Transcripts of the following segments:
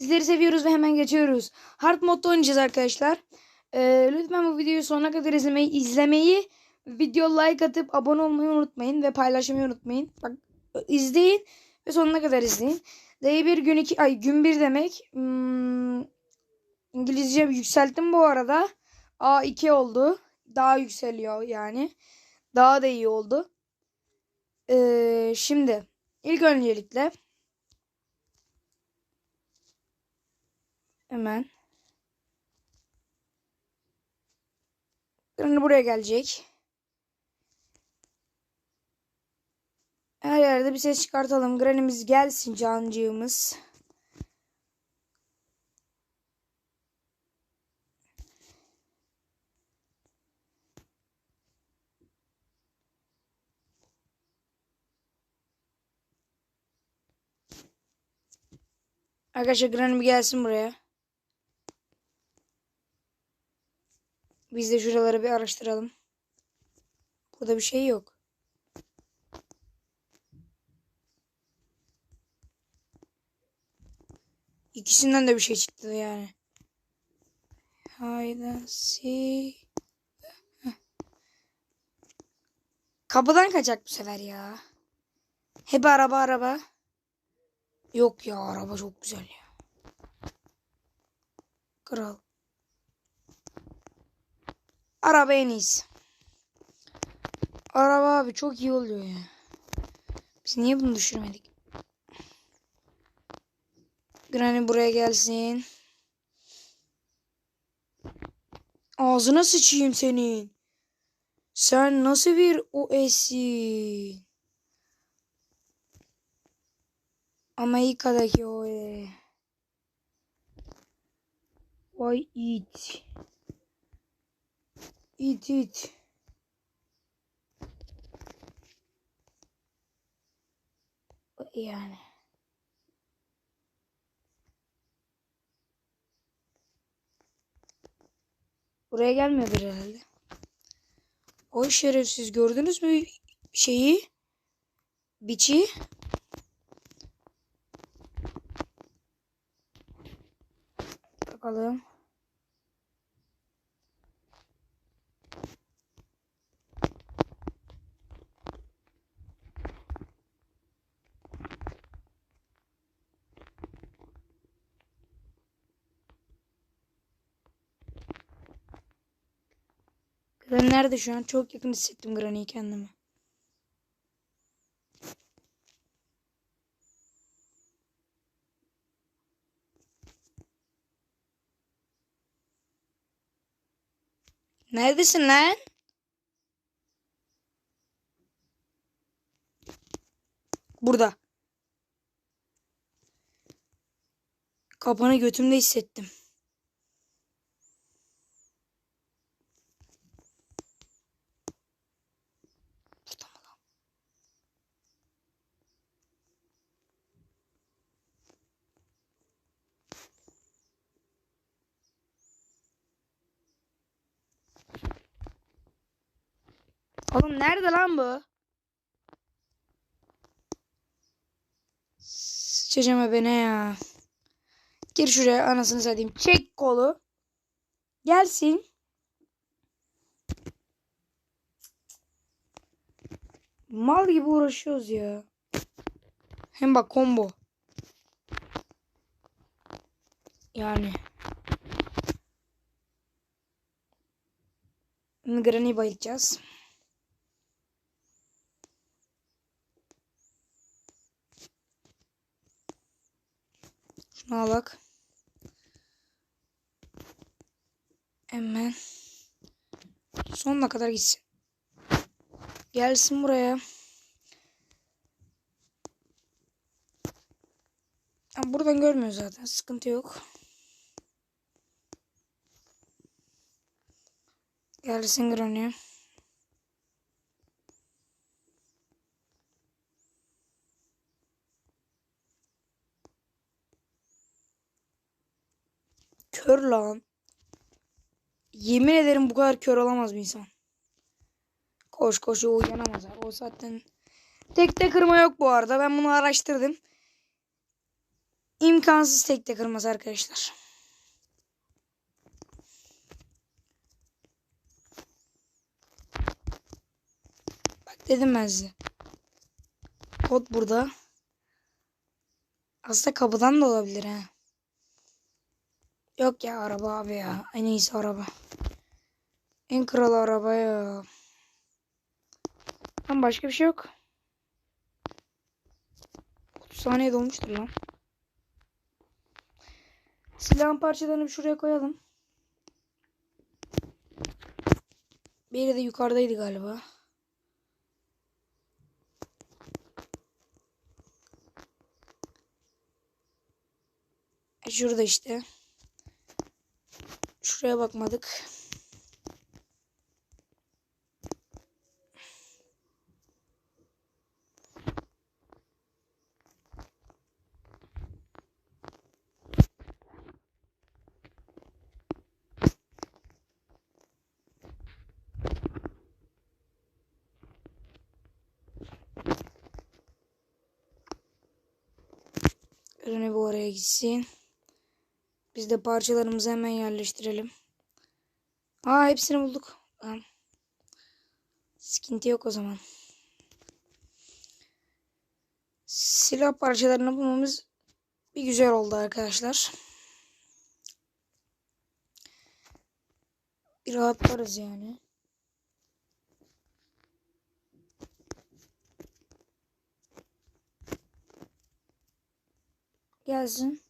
Sizleri seviyoruz ve hemen geçiyoruz. Hard modda oynayacağız arkadaşlar. Ee, lütfen bu videoyu sonuna kadar izlemeyi, izlemeyi, video like atıp abone olmayı unutmayın ve paylaşmayı unutmayın. Bak izleyin ve sonuna kadar izleyin. Day bir gün iki ay gün bir demek. Hmm, İngilizce yükselttim bu arada. A2 oldu. Daha yükseliyor yani. Daha da iyi oldu. Ee, şimdi ilk öncelikle hemen Granny buraya gelecek. Her yerde bir ses çıkartalım. Granny'miz gelsin cancığımız. Arkadaşlar Granny gelsin buraya. Biz de şuraları bir araştıralım. Burada bir şey yok. İkisinden de bir şey çıktı yani. Hayda si. Kapıdan kaçacak bu sefer ya. Hep araba araba. Yok ya araba çok güzel ya. Kral. Araba en iyisi. Araba abi çok iyi oluyor ya. Biz niye bunu düşürmedik? Granny buraya gelsin. Ağzına sıçayım senin. Sen nasıl bir OS'sin? Amerika'daki o e. Vay it. İt it. Yani. Buraya gelmiyordur herhalde. O şerefsiz gördünüz mü şeyi? Biçi. Bakalım. Granny nerede şu an? Çok yakın hissettim Granny'yi kendime. Neredesin lan? Burada. Kapanı götümde hissettim. Oğlum nerede lan bu? Sıçacağım beni ya. Gir şuraya anasını satayım. Çek kolu. Gelsin. Mal gibi uğraşıyoruz ya. Hem bak combo. Yani. Granny'i bayılacağız. Şuna bak. Hemen. Sonuna kadar gitsin. Gelsin buraya. Ya buradan görmüyor zaten. Sıkıntı yok. Gelsin Granny. Kör lan. Yemin ederim bu kadar kör olamaz bir insan. Koş koş uyanamaz. O zaten tekte kırma yok bu arada. Ben bunu araştırdım. imkansız tekte kırmaz arkadaşlar. Bak dedim ben size. Kod burada. Aslında kapıdan da olabilir ha. Yok ya araba abi ya. En iyisi araba. En kral araba ya. Lan başka bir şey yok. 30 saniye dolmuştur lan. Silahın parçalarını bir şuraya koyalım. Biri de yukarıdaydı galiba. E şurada işte. Şuraya bakmadık. Ürünü bu oraya gitsin. Biz de parçalarımızı hemen yerleştirelim. Aa hepsini bulduk. Tamam. Sıkıntı yok o zaman. Silah parçalarını bulmamız bir güzel oldu arkadaşlar. Bir rahatlarız yani. Gelsin.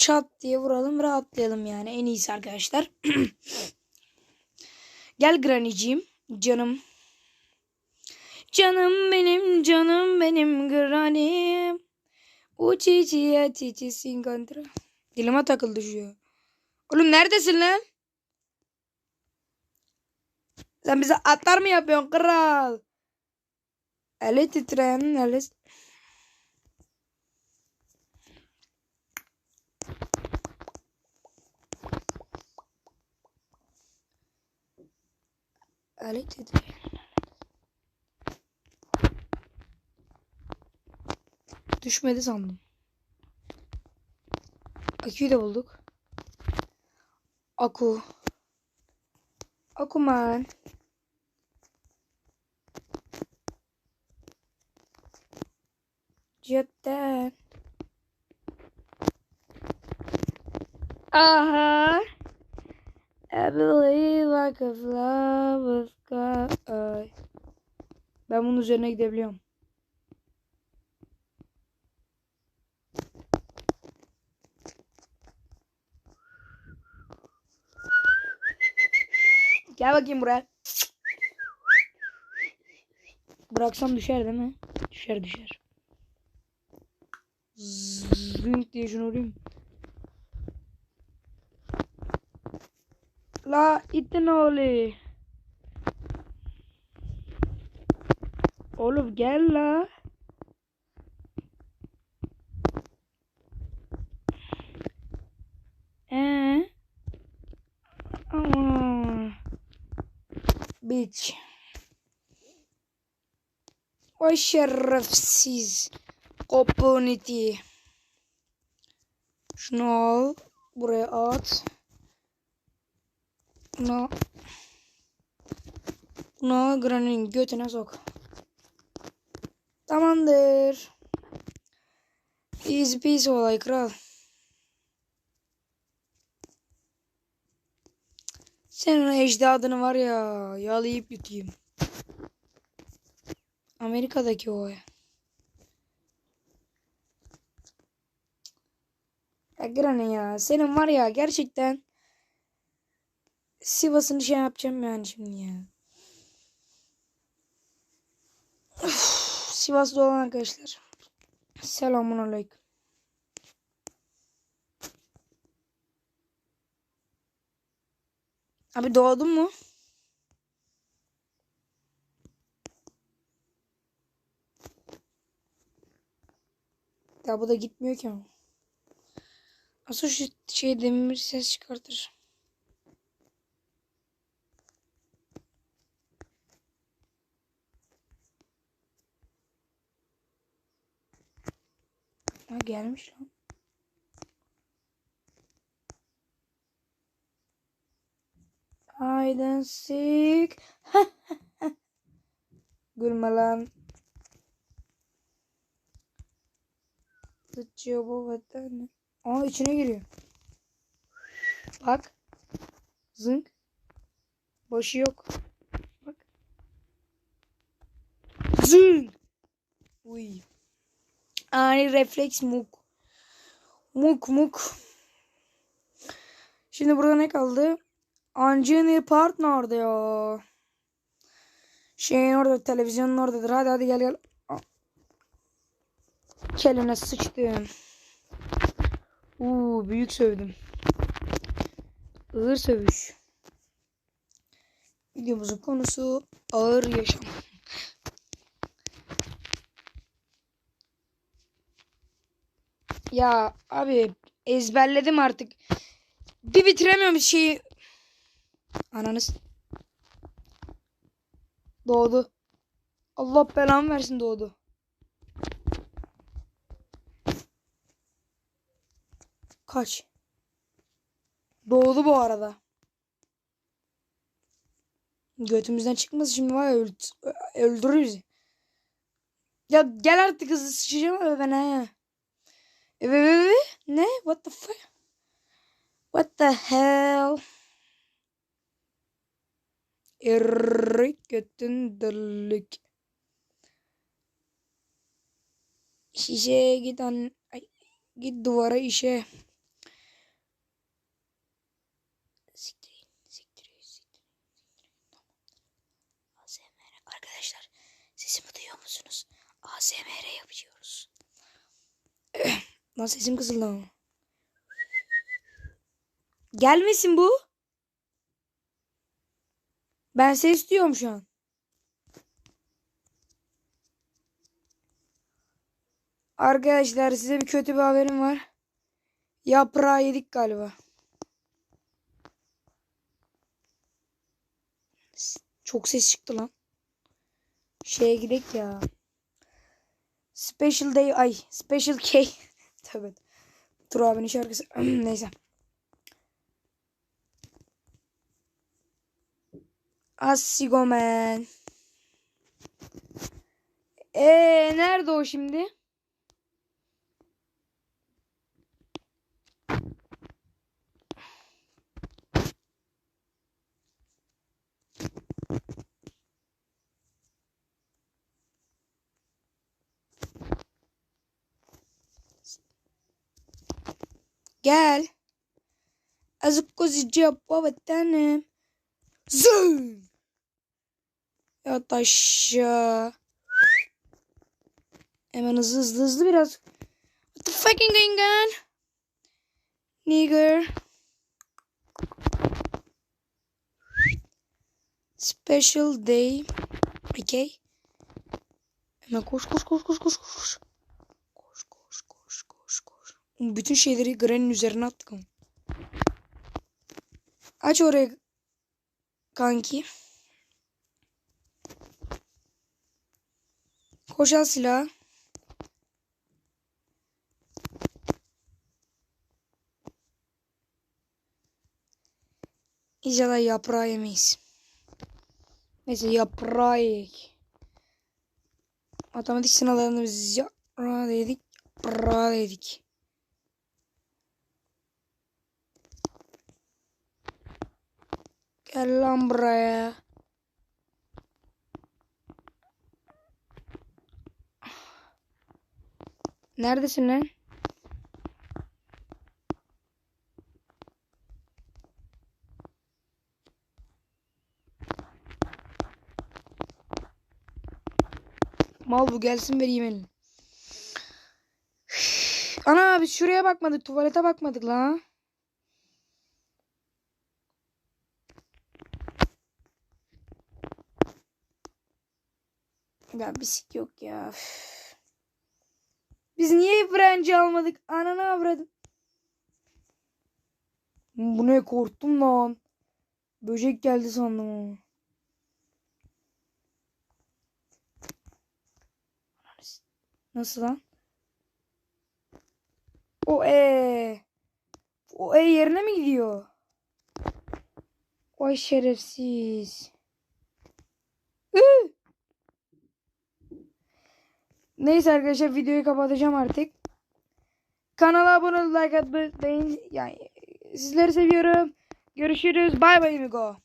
Çat diye vuralım rahatlayalım yani en iyisi arkadaşlar. Gel Granny'ciğim canım. Canım benim canım benim Granny. Uçiciye çiçisin kontra. Dilime takıldı şu. Oğlum neredesin lan? Sen bize atlar mı yapıyorsun kral? Eli titreyen eli Alet titreyen. Düşmedi sandım. Aküyü de bulduk. Aku. Akuman. Cidden. Aha. I believe I could fly with God. Ben bunun üzerine gidebiliyorum. Gel bakayım buraya. Bıraksam düşer değil mi? Düşer düşer. Zünk diye şunu vurayım. La itin oğlu. Oğlum gel la. Ee? Aa. Bitch. O şerefsiz. Community. Şunu al. Buraya at. Bunu Bunu Granny'nin götüne sok. Tamamdır. Easy peasy olay kral. Senin ecdadını var ya yalayıp yutayım. Amerika'daki o. Ya Granny ya senin var ya gerçekten Sivas'ın şey yapacağım yani şimdi ya. Sivas'ta olan arkadaşlar. Selamun aleyküm. Abi doğdun mu? Ya bu da gitmiyor ki ama. Asıl şu şey demir ses çıkartır. gelmiş lan. Hide and. Gülme lan. Sıçıyor bu vatanı. Aa içine giriyor. Bak. Zınk. Başı yok. Bak. Zınk. Uy. Ani refleks muk. Muk muk. Şimdi burada ne kaldı? Anjani Park nerede ya? Şeyin orada, televizyonun oradadır. Hadi hadi gel gel. Aa. Keline sıçtım. Uuu büyük sövdüm. Ağır sövüş. Videomuzun konusu ağır yaşam. Ya abi ezberledim artık. Bir bitiremiyorum şeyi. Ananız. Doğdu. Allah belamı versin doğdu. Kaç. Doğdu bu arada. Götümüzden çıkmasın şimdi var ya öld. Ya gel artık hızlı sıçacağım ben ha. Ne? What the fuck? What the hell? Erik götün. Şişeye git an git duvara işe. Siktirin, siktirin, siktirin. ASMR arkadaşlar sesimi duyuyor musunuz? ASMR yapıyoruz. Lan sesim kısıldı ama. Gelmesin bu. Ben ses diyorum şu an. Arkadaşlar size bir kötü bir haberim var. Yaprağı yedik galiba. Çok ses çıktı lan. Şeye gidek ya. Special Day ay Special K. Tabii. Tur abinin şarkısı. Neyse. Asigomen. Ee nerede o şimdi? Gel. Azıcık kozici babatanım. Zın. Yat aşağı. Hemen hızlı hızlı hızlı biraz. What the fucking going on? Nigger. Special day. Okay. Hemen koş koş koş koş koş koş. Koş koş koş koş koş. Bütün şeyleri Granny'nin üzerine attık ama. Aç oraya kanki. Koş al silah. İnşallah yaprağı yemeyiz. Neyse yaprağı yiyek. Matematik sınavlarını biz yaprağı da yedik. Yaprağı da Gel lan buraya. Neredesin lan? Mal bu gelsin vereyim elini. Ana biz şuraya bakmadık. Tuvalete bakmadık la. Ya bisik yok ya. Üf. Biz niye frenci almadık? Ananı avradım. Bu ne korktum lan. Böcek geldi sandım. Nasıl lan? O e. O e yerine mi gidiyor? Vay şerefsiz. Ü! Neyse arkadaşlar videoyu kapatacağım artık. Kanala abone olup like atmayı unutmayın. Yani sizleri seviyorum. Görüşürüz. Bay bay amigo.